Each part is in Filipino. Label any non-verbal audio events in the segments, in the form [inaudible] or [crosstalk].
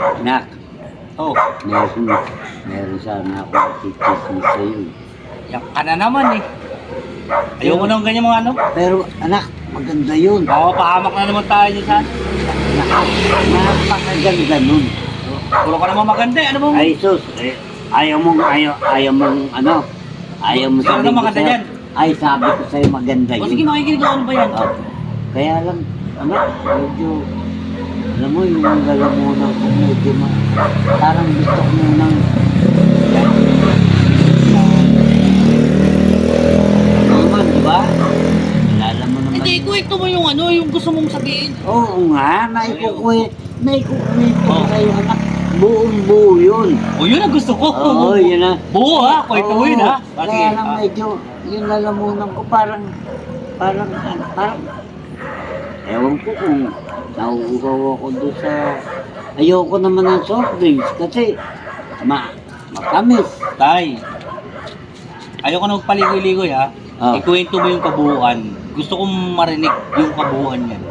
Nak, Oh, meron, meron sana ako titismis sa'yo. yak ka na naman eh. Ayaw mo nang ganyan mga ano? Pero anak, maganda yun. Oo, pahamak na naman tayo dyan sa... Napakaganda nun. Puro ka naman maganda eh. Ano mo? Ay, sus, eh, ayaw mong, ayaw, ayaw mong, ano, ayaw mo Ano sabihin ko maganda sa'yo. yan? Ay, sabi ko sa'yo maganda O yun. sige, makikinig ako ano ba yan? Oh, kaya lang, anak, medyo, alam mo, yung lalamunan ko, medyo ma, parang gusto ko munang, naman, di ba? Alala mo naman. Hindi, kwento mo yung ano, yung gusto mong sabihin. Oo nga, naikukwento, naikukwento Oh. sa'yo, anak, buong buo yun. O yun ang gusto ko. Oo, yun na. Buo ha, kwento mo yun ha. Kaya lang Ah. medyo, yung lalamunan ko parang, parang, parang, ewan ko kung nauugaw ako doon sa, ayoko naman ng soft drinks kasi, ma, matamis. Tay, ayoko na magpaligoy-ligoy ha. Ah. Ikwento mo yung kabuuan. Gusto kong marinig yung kabuuan yan.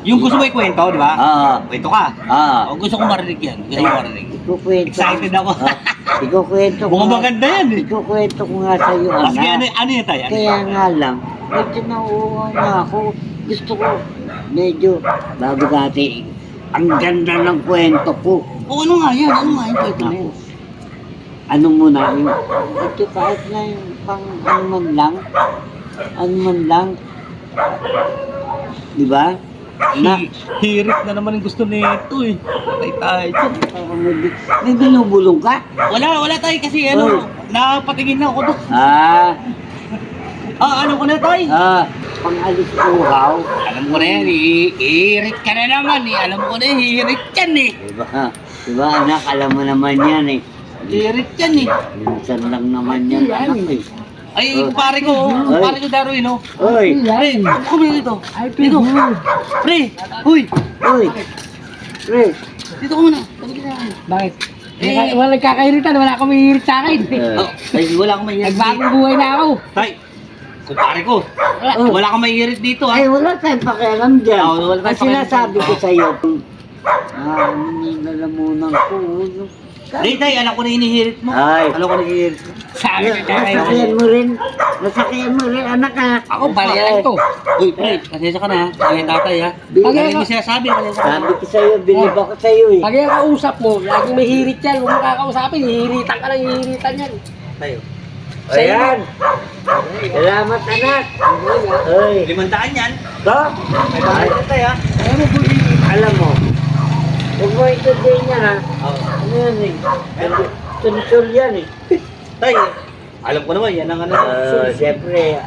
Yung gusto mo ikwento, di ba? Ah, Kwento ka. ah, O, gusto kong marinig yan. Gusto kong marinig. ikukwento. Excited ako. Ah, [laughs] ikukwento ko. Mukhang maganda yan eh. Ikukwento ko nga sa'yo, Ah, sige, ano, anak. ano yan tayo? Ano? Kaya nga lang, medyo nauuwa na ako. Gusto ko, medyo, bago dati, ang ganda ng kwento ko. O ano nga yan? Ano nga yung kwento mo? Tapos, ano muna, yung, ito kahit na yung pang ano man lang, ano man lang, di ba? Na, Hi- Hirit na naman yung gusto nito eh. Patay tayo may, bi- may binubulong ka? Wala, wala tayo kasi ano, napatingin na ako doon. Ah, Ah, ano ko na tayo? ah, pang alis uhaw. Alam ko na yan, i- hirit ka na naman eh. Alam ko na yan, hirit yan eh. Diba? Diba anak, alam mo naman yan eh. Hirit yan eh. Minsan lang naman yan anak eh. Ay, Oh. pare ko, Ay. pare ko Darwin, no? Oy, Pre, kumi dito. Dito. Pre, huy, oy, pre. dito ka muna. Na. Bakit? Eh. Wala, nagkakairitan, wala akong mahihirit sa akin. Eh, Oh, ay, wala akong mahihirit Nagbagong buhay na ako. Tay, kumpare ko, Oh. wala akong mahihirit dito ha. Ay, wala tayong pakialam dyan. Oo, wala tayong Ang sinasabi ko sa'yo, ah, ano yung lalamunan ko. Hindi, tay, alam ko na hinihirit mo. Ay. Alam ko na hinihirit mo. Sabi ko Nasakyan kaya mo rin. Nasakyan mo rin, anak ha. Ako, bali lang to. Uy, pre, pasensya ka na ha. Ay, tatay ha. Pag hindi mo sinasabi, pasensya ka na. Sabi ko sa'yo, bilib ako sa'yo eh. Pag yung kausap mo, laging may hirit yan. Huwag mo kakausapin, hihiritan ka lang, hihiritan yan. Tayo. Ayan. Salamat anak. Oy. Limandaan yan. To? Ay, bakit tay ha? Alam mo, alam mo, huwag mo itutuin yan ha. Oo. Ano yan eh? Tunsol yan eh. Tay, alam ko naman, yan ang ano. Uh, Siyempre,